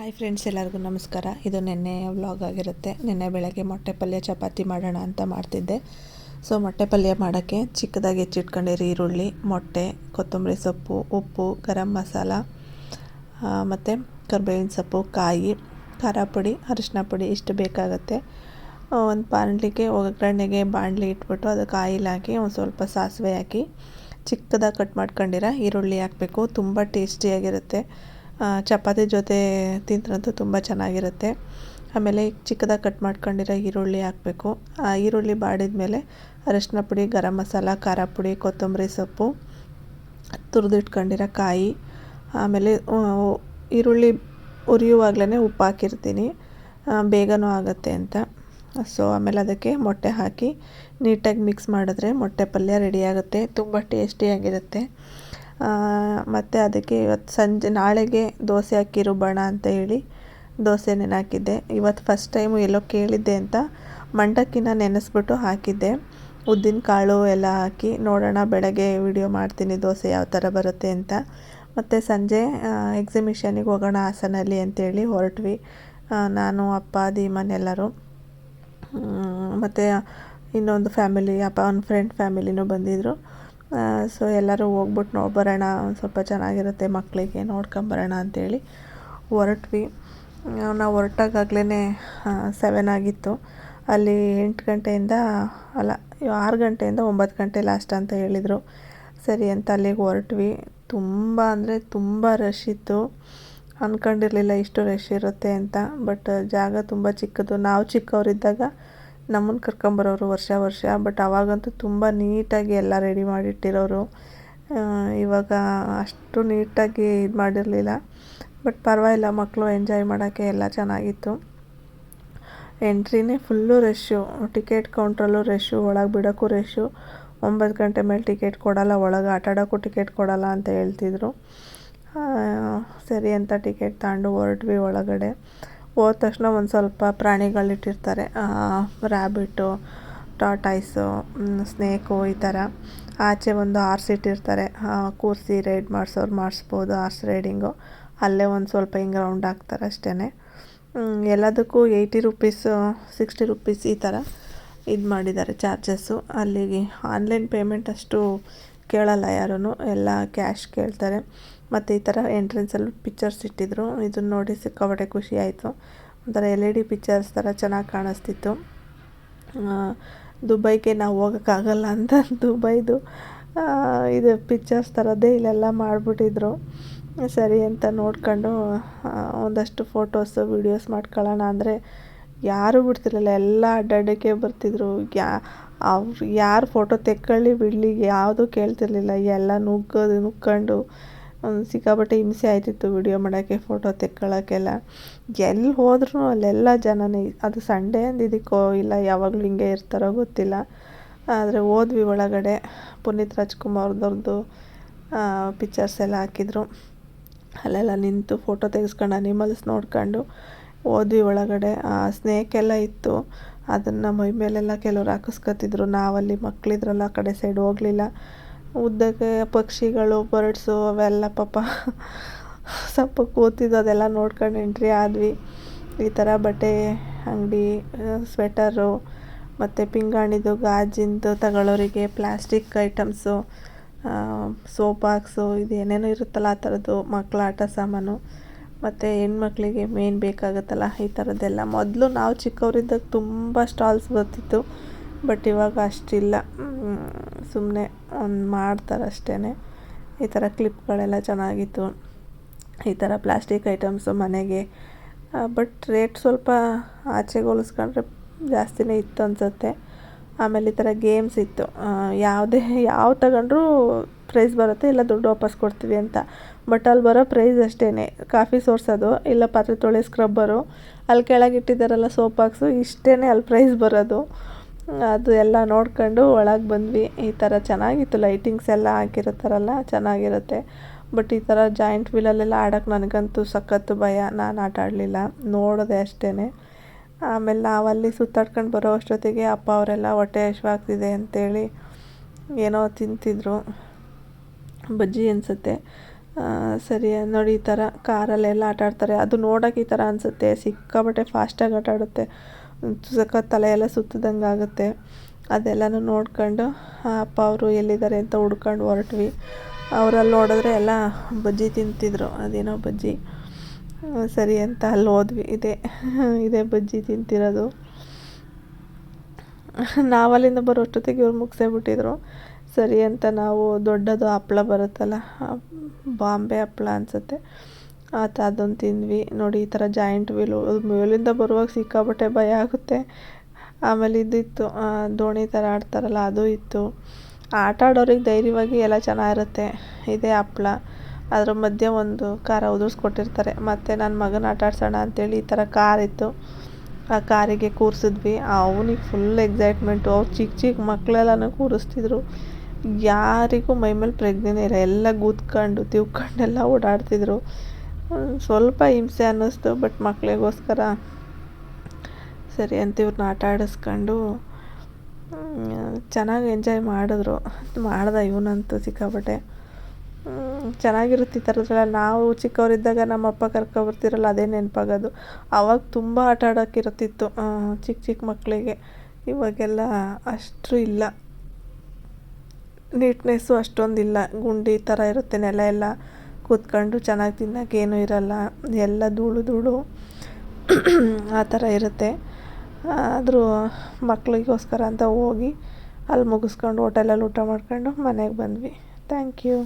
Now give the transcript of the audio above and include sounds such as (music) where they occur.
Hi friends ಎಲ್ಲರಿಗೂ ನಮಸ್ಕಾರ. ಇದು ನಿನ್ನೆ ವ್ಲಾಗ್ ಆಗಿರುತ್ತೆ. ನಿನ್ನೆ ಬೆಳಗ್ಗೆ ಮೊಟ್ಟೆ ಪಲ್ಯ ಚಪಾತಿ ಮಾಡೋಣ ಅಂತ ಮಾಡ್ತಿದ್ದೆ. ಸೊ ಮೊಟ್ಟೆ ಪಲ್ಯ ಮಾಡೋಕ್ಕೆ ಚಿಕ್ಕದಾಗಿ ಹೆಚ್ಚಿಟ್ಕೊಂಡಿರಿ ಈರುಳ್ಳಿ, ಮೊಟ್ಟೆ, ಕೊತ್ತಂಬರಿ ಸೊಪ್ಪು, ಉಪ್ಪು, ಗರಂ ಮಸಾಲ ಮತ್ತು ಕರ್ಬೇವಿನ ಸೊಪ್ಪು, ಕಾಯಿ, ಖಾರ ಪುಡಿ, ಅರಿಶಿನ ಪುಡಿ ಇಷ್ಟು ಬೇಕಾಗುತ್ತೆ. ಒಂದು ಬಾಣಲಿಗೆ, ಒಗ್ಗರಣೆಗೆ ಬಾಣಲಿ ಇಟ್ಬಿಟ್ಟು ಅದಕ್ಕೆ ಆಯಿಲ್ ಹಾಕಿ ಒಂದು ಸ್ವಲ್ಪ ಸಾಸಿವೆ ಹಾಕಿ ಚಿಕ್ಕದಾಗಿ ಕಟ್ ಮಾಡ್ಕೊಂಡಿರ, ಈರುಳ್ಳಿ ಹಾಕಬೇಕು. ತುಂಬ ಟೇಸ್ಟಿಯಾಗಿರುತ್ತೆ. ಚಪಾತಿ ಜೊತೆ ತಿಂದ್ರಂತೂ ತುಂಬ ಚೆನ್ನಾಗಿರುತ್ತೆ. ಆಮೇಲೆ ಚಿಕ್ಕದಾಗಿ ಕಟ್ ಮಾಡ್ಕೊಂಡಿರೋ ಈರುಳ್ಳಿ ಹಾಕಬೇಕು. ಆ ಈರುಳ್ಳಿ ಬಾಡಿದ ಮೇಲೆ ಅರಶಿನ ಪುಡಿ, ಗರಂ ಮಸಾಲ, ಖಾರ ಪುಡಿ, ಕೊತ್ತಂಬರಿ ಸೊಪ್ಪು ತುರಿದಿಟ್ಕೊಂಡಿರೋ ಕಾಯಿ. ಆಮೇಲೆ ಈರುಳ್ಳಿ ಉರಿಯುವಾಗಲೇ ಉಪ್ಪು ಹಾಕಿರ್ತೀನಿ. ಬೇಗನೂ ಆಗುತ್ತೆ ಅಂತ. ಸೊ, ಆಮೇಲೆ ಅದಕ್ಕೆ ಮೊಟ್ಟೆ ಹಾಕಿ ನೀಟಾಗಿ ಮಿಕ್ಸ್ ಮಾಡಿದ್ರೆ ಮೊಟ್ಟೆ ಪಲ್ಯ ರೆಡಿಯಾಗುತ್ತೆ ತುಂಬ ಟೇಸ್ಟಿಯಾಗಿರುತ್ತೆ ಮತ್ತು ಅದಕ್ಕೆ ಇವತ್ತು ಸಂಜೆ, ನಾಳೆಗೆ ದೋಸೆ ಅಕ್ಕಿ ರುಬ್ಬೋಣ ಅಂತ ಹೇಳಿ ದೋಸೆ ನೆನೆ ಇವತ್ತು ಫಸ್ಟ್ ಟೈಮು ಎಲ್ಲೋ ಕೇಳಿದ್ದೆ ಅಂತ ಮಂಡಕ್ಕಿನ ನೆನೆಸ್ಬಿಟ್ಟು ಹಾಕಿದ್ದೆ. ಉದ್ದಿನ ಕಾಳು ಎಲ್ಲ ಹಾಕಿ ನೋಡೋಣ ಬೆಳಗ್ಗೆ ವಿಡಿಯೋ ಮಾಡ್ತೀನಿ ದೋಸೆ ಯಾವ ಥರ ಬರುತ್ತೆ ಅಂತ. ಮತ್ತು ಸಂಜೆ ಎಕ್ಸಿಮಿಷನಿಗೆ ಹೋಗೋಣ ಹಾಸನಲ್ಲಿ ಅಂತೇಳಿ ಹೊರಟ್ವಿ. ನಾನು, ಅಪ್ಪ ದೀಮನೆಲ್ಲರೂ ಮತ್ತು ಇನ್ನೊಂದು ಫ್ಯಾಮಿಲಿ ಅಪ್ಪ, ಒಂದು ಫ್ರೆಂಡ್ ಫ್ಯಾಮಿಲಿನೂ ಬಂದಿದ್ದರು ಸೊ ಎಲ್ಲರೂ ಹೋಗ್ಬಿಟ್ಟು ನೋಡಿ ಬರೋಣ ಸ್ವಲ್ಪ ಚೆನ್ನಾಗಿರುತ್ತೆ ಮಕ್ಕಳಿಗೆ ನೋಡ್ಕೊಂಬರೋಣ ಅಂಥೇಳಿ ಹೊರಟ್ವಿ. ನಾವು ಹೊರಟಾಗಲೇ ಸೆವೆನ್ ಆಗಿತ್ತು. ಅಲ್ಲಿ ಎಂಟು ಗಂಟೆಯಿಂದ, ಅಲ್ಲ, ಆರು ಗಂಟೆಯಿಂದ ಒಂಬತ್ತು ಗಂಟೆ ಲಾಸ್ಟ್ ಅಂತ ಹೇಳಿದರು. ಸರಿ ಅಂತ ಅಲ್ಲಿಗೆ ಹೊರಟ್ವಿ. ತುಂಬ ಅಂದರೆ ತುಂಬ ರಶ್ ಇತ್ತು. ಅಂದ್ಕೊಂಡಿರಲಿಲ್ಲ ಇಷ್ಟು ರಶ್ ಇರುತ್ತೆ ಅಂತ ಬಟ್ ಜಾಗ ತುಂಬ ಚಿಕ್ಕದು. ನಾವು ಚಿಕ್ಕವರಿದ್ದಾಗ ನಮ್ಮನ್ನು ಕರ್ಕೊಂಬರೋರು ವರ್ಷ ವರ್ಷ ಬಟ್ ಅವಾಗಂತೂ ತುಂಬ ನೀಟಾಗಿ ಎಲ್ಲ ರೆಡಿ ಮಾಡಿಟ್ಟಿರೋರು. ಇವಾಗ ಅಷ್ಟು ನೀಟಾಗಿ ಇದು ಮಾಡಿರಲಿಲ್ಲ. ಬಟ್ ಪರವಾಗಿಲ್ಲ ಮಕ್ಕಳು ಎಂಜಾಯ್ ಮಾಡೋಕ್ಕೆ ಎಲ್ಲ ಚೆನ್ನಾಗಿತ್ತು. ಎಂಟ್ರಿನೇ ಫುಲ್ಲು ರಶ್ಶು ಟಿಕೆಟ್ ಕೌಂಟ್ರಲ್ಲೂ ರಶ್ಶು ಒಳಗೆ ಬಿಡೋಕ್ಕೂ ರಶ್ಶು ಒಂಬತ್ತು ಗಂಟೆ ಮೇಲೆ ಟಿಕೆಟ್ ಕೊಡೋಲ್ಲ, ಒಳಗೆ ಆಟ ಆಡೋಕ್ಕೂ ಟಿಕೆಟ್ ಕೊಡೋಲ್ಲ ಅಂತ ಹೇಳ್ತಿದ್ರು. ಸರಿ ಅಂತ ಟಿಕೆಟ್ ತಗೊಂಡು ಹೊರಟ್ವಿ ಒಳಗಡೆ. ಹೋದ ತಕ್ಷಣ ಒಂದು ಸ್ವಲ್ಪ ಪ್ರಾಣಿಗಳಿಟ್ಟಿರ್ತಾರೆ. ರ್ಯಾಬಿಟ್ಟು ಟಾಟಾಯ್ಸು ಸ್ನೇಕು ಈ ಥರ ಆಚೆ ಒಂದು ಆರ್ಸ್ ಇಟ್ಟಿರ್ತಾರೆ. ಕೂರಿಸಿ ರೈಡ್ ಮಾಡಿಸೋರು ಮಾಡಿಸ್ಬೋದು ಆರ್ಸ್ ರೈಡಿಂಗು ಅಲ್ಲೇ ಒಂದು ಸ್ವಲ್ಪ ಹಿಂಗೆ ರೌಂಡ್ ಹಾಕ್ತಾರೆ ಅಷ್ಟೇ ಎಲ್ಲದಕ್ಕೂ ಏಯ್ಟಿ ರುಪೀಸು ಸಿಕ್ಸ್ಟಿ ರುಪೀಸ್ ಈ ಥರ ಇದು ಮಾಡಿದ್ದಾರೆ ಚಾರ್ಜಸ್ಸು ಅಲ್ಲಿಗೆ ಆನ್ಲೈನ್ ಪೇಮೆಂಟ್ ಅಷ್ಟು ಕೇಳಲ್ಲ ಯಾರೂ ಎಲ್ಲ ಕ್ಯಾಶ್ ಕೇಳ್ತಾರೆ. ಮತ್ತು ಈ ಥರ ಎಂಟ್ರೆನ್ಸಲ್ಲಿ ಪಿಕ್ಚರ್ಸ್ ಇಟ್ಟಿದ್ರು. ಇದನ್ನ ನೋಡಿ ಸಿಕ್ಕಾಪಟ್ಟೆ ಖುಷಿ ಆಯಿತು. ಒಂಥರ ಎಲ್ ಇ ಡಿ ಪಿಕ್ಚರ್ಸ್ ಥರ ಚೆನ್ನಾಗಿ ಕಾಣಿಸ್ತಿತ್ತು. ದುಬೈಗೆ ನಾವು ಹೋಗೋಕ್ಕಾಗಲ್ಲ ಅಂತ (laughs) ದುಬೈದು ಇದು ಪಿಕ್ಚರ್ಸ್ ಥರದ್ದೇ ಇಲ್ಲೆಲ್ಲ ಮಾಡಿಬಿಟ್ಟಿದ್ರು. ಸರಿ ಅಂತ ನೋಡ್ಕೊಂಡು ಒಂದಷ್ಟು ಫೋಟೋಸು ವೀಡಿಯೋಸ್ ಮಾಡ್ಕೊಳ್ಳೋಣ ಅಂದರೆ ಯಾರೂ ಬಿಡ್ತಿರಲಿಲ್ಲ. ಎಲ್ಲ ಅಡ್ಡಾಡೋಕ್ಕೆ ಬರ್ತಿದ್ರು. ಯಾ ಅವ್ರು ಯಾರು ಫೋಟೋ ತೆಕ್ಕೊಳ್ಳಿ ಬಿಡಲಿ, ಯಾವುದೂ ಕೇಳ್ತಿರಲಿಲ್ಲ. ಎಲ್ಲ ನುಗ್ಗೋದು ನುಗ್ಕೊಂಡು ಒಂದು ಸಿಕ್ಕಾಪಟ್ಟೆ ಹಿಂಸೆ ಆಯ್ತಿತ್ತು ವಿಡಿಯೋ ಮಾಡೋಕ್ಕೆ ಫೋಟೋ ತೆಕ್ಕೊಳ್ಳೋಕ್ಕೆಲ್ಲ ಎಲ್ಲಿ ಹೋದ್ರೂ ಅಲ್ಲೆಲ್ಲ ಜನನೇ, ಅದು ಸಂಡೇ ಅಂದಿದ್ದಕ್ಕೋ ಇಲ್ಲ, ಯಾವಾಗಲೂ ಹಿಂಗೆ ಇರ್ತಾರೋ ಗೊತ್ತಿಲ್ಲ. ಆದರೆ ಹೋದ್ವಿ ಒಳಗಡೆ. ಪುನೀತ್ ರಾಜ್ಕುಮಾರ್ದವ್ರದ್ದು ಪಿಕ್ಚರ್ಸ್ ಎಲ್ಲ ಹಾಕಿದ್ರು. ಅಲ್ಲೆಲ್ಲ ನಿಂತು ಫೋಟೋ ತೆಗೆಸ್ಕೊಂಡು ಅನಿಮಲ್ಸ್ ನೋಡ್ಕೊಂಡು ಹೋದ್ವಿ ಒಳಗಡೆ, ಆ, ಸ್ನೇಕ್ ಎಲ್ಲ ಇತ್ತು. ಅದನ್ನು ಮೈ ಮೇಲೆಲ್ಲ ಕೆಲವ್ರು ಹಾಕಿಸ್ಕೊತಿದ್ರು ನಾವಲ್ಲಿ ಮಕ್ಕಳಿದ್ರಲ್ಲ ಆ ಕಡೆ ಸೈಡ್ ಹೋಗಲಿಲ್ಲ. ಉದ್ದಕ್ಕೆ ಪಕ್ಷಿಗಳು ಬರ್ಡ್ಸು ಅವೆಲ್ಲ ಪಾಪ ಸ್ವಲ್ಪ ಕೂತಿದ್ದು, ಅದೆಲ್ಲ ನೋಡ್ಕೊಂಡು ಎಂಟ್ರಿ ಆದ್ವಿ. ಈ ಥರ ಬಟ್ಟೆ, ಅಂಗಡಿ ಸ್ವೆಟರು ಮತ್ತು ಪಿಂಗಾಣಿದು ಗಾಜಿಂದು ತಗೊಳ್ಳೋರಿಗೆ ಪ್ಲಾಸ್ಟಿಕ್ ಐಟಮ್ಸು ಸೋಪ್ ಬಾಕ್ಸು ಇದು ಏನೇನೋ ಇರುತ್ತಲ್ಲ, ಆ ಥರದ್ದು ಮಕ್ಕಳ ಆಟ ಸಾಮಾನು. ಮತ್ತು ಹೆಣ್ಮಕ್ಳಿಗೆ ಮೇನ್ ಬೇಕಾಗುತ್ತಲ್ಲ ಈ ಥರದ್ದೆಲ್ಲ. ಮೊದಲು ನಾವು ಚಿಕ್ಕವರಿದ್ದಾಗ ತುಂಬ ಸ್ಟಾಲ್ಸ್ ಬರ್ತಿತ್ತು ಬಟ್ ಇವಾಗ ಅಷ್ಟಿಲ್ಲ. ಸುಮ್ಮನೆ ಒಂದು ಮಾಡ್ತಾರೆ ಅಷ್ಟೇ ಈ ಥರ ಕ್ಲಿಪ್ಗಳೆಲ್ಲ ಚೆನ್ನಾಗಿತ್ತು. ಈ ಥರ ಪ್ಲಾಸ್ಟಿಕ್ ಐಟಮ್ಸು ಮನೆಗೆ. ಬಟ್ ರೇಟ್ ಸ್ವಲ್ಪ ಆಚೆಗೆ ಹೋಲಿಸ್ಕೊಂಡ್ರೆ ಜಾಸ್ತಿನೇ ಇತ್ತು ಅನಿಸುತ್ತೆ. ಆಮೇಲೆ ಈ ಥರ ಗೇಮ್ಸ್ ಇತ್ತು. ಯಾವುದೇ, ಯಾವ ತಗೊಂಡ್ರೂ ಪ್ರೈಸ್ ಬರುತ್ತೆ, ಇಲ್ಲ ದುಡ್ಡು ವಾಪಸ್ ಕೊಡ್ತೀವಿ ಅಂತ. ಬಟ್ ಅಲ್ಲಿ ಬರೋ ಪ್ರೈಸ್ ಅಷ್ಟೇ ಕಾಫಿ ಸೋರ್ಸೋದು, ಇಲ್ಲ ಪಾತ್ರೆ ತೊಳೆ ಸ್ಕ್ರಬ್ಬರು ಅಲ್ಲಿ ಕೆಳಗಿಟ್ಟಿದ್ದಾರಲ್ಲ ಸೋಪ್ ಬಾಕ್ಸು ಇಷ್ಟೇ ಅಲ್ಲಿ ಪ್ರೈಸ್ ಬರೋದು. ಅದು ಎಲ್ಲ ನೋಡ್ಕೊಂಡು ಒಳಗೆ ಬಂದ್ವಿ. ಈ ಥರ ಚೆನ್ನಾಗಿತ್ತು. ಲೈಟಿಂಗ್ಸ್ ಎಲ್ಲ ಹಾಕಿರ್ತಾರಲ್ಲ, ಚೆನ್ನಾಗಿರುತ್ತೆ. ಬಟ್ ಈ ಥರ ಜಾಯಿಂಟ್ ವೀಲಲ್ಲೆಲ್ಲ ಆಡೋಕ್ಕೆ ನನಗಂತೂ ಸಖತ್ತು ಭಯ. ನಾನು ಆಟ ಆಡಲಿಲ್ಲ. ನೋಡಿದೆ ಅಷ್ಟೇ ಆಮೇಲೆ ನಾವಲ್ಲಿ ಸುತ್ತಾಡ್ಕೊಂಡು ಬರೋ ಅಷ್ಟೊತ್ತಿಗೆ ಅಪ್ಪ ಅವರೆಲ್ಲ ಹೊಟ್ಟೆ ಹಶ್ವಾಗ್ತಿದೆ ಅಂತೇಳಿ ಏನೋ ತಿಂತಿದ್ರು. ಬಜ್ಜಿ ಅನಿಸುತ್ತೆ. ಸರಿ, ನೋಡಿ, ಈ ಥರ ಕಾರಲ್ಲೆಲ್ಲ ಆಟ ಆಡ್ತಾರೆ. ಅದು ನೋಡೋಕೆ ಈ ಥರ ಅನಿಸುತ್ತೆ. ಸಿಕ್ಕಾಬಟ್ಟೆ ಫಾಸ್ಟಾಗಿ ಆಟ ಆಡುತ್ತೆ. ಸಖತ್ ತಲೆ ಎಲ್ಲ ಸುತ್ತದಂಗೆ ಆಗುತ್ತೆ. ಅದೆಲ್ಲನೂ ನೋಡ್ಕೊಂಡು ಅಪ್ಪ ಅವರು ಎಲ್ಲಿದ್ದಾರೆ ಅಂತ ಹುಡ್ಕೊಂಡು ಹೊರಟ್ವಿ. ಅವರಲ್ಲಿ ನೋಡಿದ್ರೆ ಎಲ್ಲ ಬಜ್ಜಿ ತಿಂತಿದ್ರು. ಅದೇನೋ ಬಜ್ಜಿ. ಸರಿ ಅಂತ ಅಲ್ಲಿ ಹೋದ್ವಿ. ಇದೆ. ಇದೇ ಬಜ್ಜಿ ತಿಂತಿರೋದು. ನಾವಲ್ಲಿಂದ ಬರೋ ಅಷ್ಟೊತ್ತಿಗೆ ಇವ್ರು ಮುಗಿಸೇ ಬಿಟ್ಟಿದ್ರು ಸರಿ ಅಂತ ನಾವು ದೊಡ್ಡದು ಹಪ್ಳ ಬರುತ್ತಲ್ಲ ಬಾಂಬೆ ಹಪ್ಳ ಅನಿಸುತ್ತೆ. ಆತ ಅದೊಂದು ತಿಂದ್ವಿ. ನೋಡಿ, ಈ ಥರ ಜಾಯಿಂಟ್ ವೀಲು. ಮೇಲಿಂದ ಬರುವಾಗ ಸಿಕ್ಕಾಪಟ್ಟೆ ಭಯ ಆಗುತ್ತೆ. ಆಮೇಲೆ ಇದಿತ್ತು ದೋಣಿ ಥರ ಆಡ್ತಾರಲ್ಲ, ಅದು ಇತ್ತು. ಆಟ ಆಡೋರಿಗೆ ಧೈರ್ಯವಾಗಿ ಎಲ್ಲ ಚೆನ್ನಾಗಿರುತ್ತೆ. ಇದೇ ಹಪ್ಳ. ಅದ್ರ ಮಧ್ಯೆ ಒಂದು ಕಾರ್ ಉದುರಿಸ್ಕೊಟ್ಟಿರ್ತಾರೆ. ಮತ್ತು ನನ್ನ ಮಗನ ಆಟ ಆಡ್ಸೋಣ ಈ ಥರ ಕಾರ್ ಇತ್ತು. ಆ ಕಾರಿಗೆ ಕೂರಿಸಿದ್ವಿ. ಅವನಿಗೆ ಫುಲ್ ಎಕ್ಸೈಟ್ಮೆಂಟು ಅವ್ರು ಚಿಕ್ಕ ಚಿಕ್ಕ ಮಕ್ಕಳೆಲ್ಲನೂ ಕೂರಿಸ್ತಿದ್ರು. ಯಾರಿಗೂ ಮೈಮೇಲೆ ಪ್ರಜ್ಞೆನೇ ಇಲ್ಲ. ಎಲ್ಲ ಗೂತ್ಕೊಂಡು, ತಿವ್ಕೊಂಡೆಲ್ಲ ಓಡಾಡ್ತಿದ್ರು. ಸ್ವಲ್ಪ ಹಿಂಸೆ ಅನ್ನಿಸ್ತು ಬಟ್ ಮಕ್ಕಳಿಗೋಸ್ಕರ ಸರಿ ಅಂತ ಇವ್ರನ್ನ ಆಟ ಆಡಿಸ್ಕೊಂಡು ಚೆನ್ನಾಗಿ ಎಂಜಾಯ್ ಮಾಡಿದ್ರು. ಮಾಡ್ದೆ ಇವನಂತೂ ಸಿಕ್ಕಾಪಟ್ಟೆ. ಚೆನ್ನಾಗಿರುತ್ತೆ ಈ ಥರದ್ದೆಲ್ಲ ನಾವು ಚಿಕ್ಕವರಿದ್ದಾಗ ನಮ್ಮ ನಮ್ಮಪ್ಪ ಕರ್ಕೊಬರ್ತಿರಲ್ಲ, ಅದೇ ನೆನಪಾಗೋದು. ಆವಾಗ ತುಂಬ ಆಟ ಆಡೋಕ್ಕಿರುತ್ತಿತ್ತು ಚಿಕ್ಕ ಚಿಕ್ಕ ಮಕ್ಕಳಿಗೆ. ಇವಾಗೆಲ್ಲ ಅಷ್ಟು ಇಲ್ಲ. ನೀಟ್ನೆಸ್ಸು ಅಷ್ಟೊಂದಿಲ್ಲ. ಗುಂಡಿ ಥರ ಇರುತ್ತೆ, ನೆಲ ಎಲ್ಲ ಕೂತ್ಕೊಂಡು ಚೆನ್ನಾಗಿ ತಿನ್ನೋಕ್ಕೇನು ಇರಲ್ಲ. ಎಲ್ಲ ಧೂಳು ಧೂಳು ಆ ಥರ ಇರುತ್ತೆ. ಆದರೂ ಮಕ್ಕಳಿಗೋಸ್ಕರ ಅಂತ ಹೋಗಿ ಅಲ್ಲಿ ಮುಗಿಸ್ಕೊಂಡು ಹೋಟೆಲಲ್ಲಿ ಊಟ ಮಾಡ್ಕೊಂಡು ಮನೆಗೆ ಬಂದ್ವಿ. Thank you.